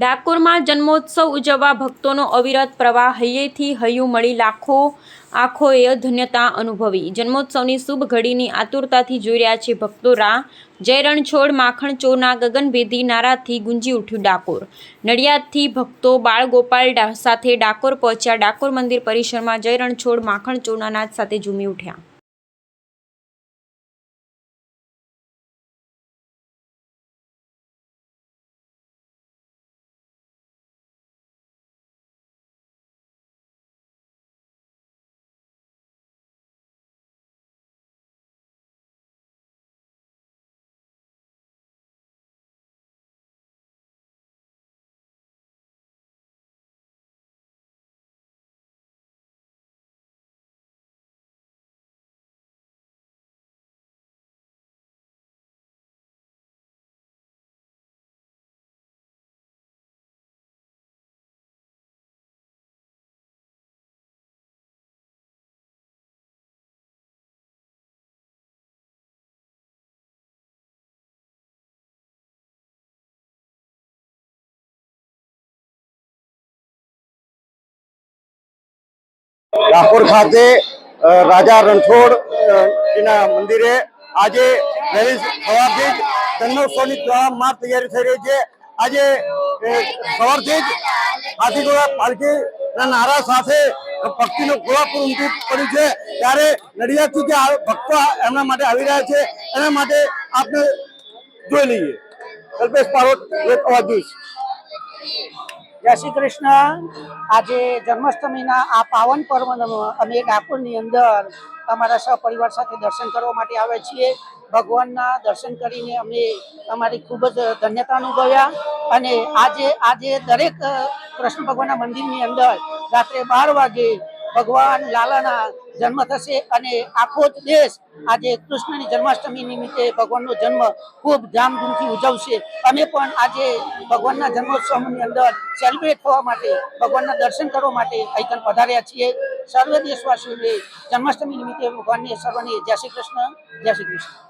ડાકોરમાં જન્મોત્સવ ઉજવવા ભક્તોનો અવિરત પ્રવાહ હૈયેથી હૈયું મળી લાખો આંખોએ ધન્યતા અનુભવી. જન્મોત્સવની શુભ ઘડીની આતુરતાથી જોઈ રહ્યા છે ભક્તો રા જય રણછોડ, માખણ ચોરના ગગનભેદી નારાથી ગુંજી ઉઠ્યું ડાકોર. નડિયાદથી ભક્તો બાળગોપાલ સાથે ડાકોર પહોંચ્યા. ડાકોર મંદિર પરિસરમાં જય રણછોડ, માખણ ચોરના નાદ સાથે ઝૂમી ઉઠ્યા. ડાકોર ખાતે રાજા રણછોડ અ, મંદિરે આજે વહેલી સવારથી જ જન્મોત્સવની તમામ તૈયારી થઈ રહી છે. આજે સવારથી જ હાથી ઘોડા પાલખીના નારા સાથે ભક્તિનો ગોળાપુર ઉમટી પડ્યું છે. ત્યારે નડિયાદથી જે ભક્તો એમના માટે આવી રહ્યા છે. એના માટે આપણે જોઈ લઈએ. કલ્પેશ પારોટ અવાજ જોઈશ. જય શ્રી કૃષ્ણ. આજે જન્માષ્ટમીના આ પાવન પર્વ અમે ડાકોરની અંદર અમારા સહપરિવાર સાથે દર્શન કરવા માટે આવ્યા છીએ. ભગવાનના દર્શન કરીને અમે અમારી ખૂબ જ ધન્યતા અનુભવ્યા અને આજે આજે દરેક કૃષ્ણ ભગવાનના મંદિરની અંદર રાત્રે બાર વાગે ભગવાન લાલાના જન્મ થશે અને આખો જ દેશ આજે કૃષ્ણની જન્માષ્ટમી નિમિત્તે ભગવાનનો જન્મ ખૂબ ધામધૂમથી ઉજવશે. અમે પણ આજે ભગવાનના જન્મોત્સવની અંદર સેલિબ્રેટ થવા માટે, ભગવાનના દર્શન કરવા માટે અહીં પધાર્યા છીએ. સર્વ દેશવાસીઓને જન્માષ્ટમી નિમિત્તે ભગવાનને, સર્વને જય શ્રી કૃષ્ણ, જય શ્રી કૃષ્ણ.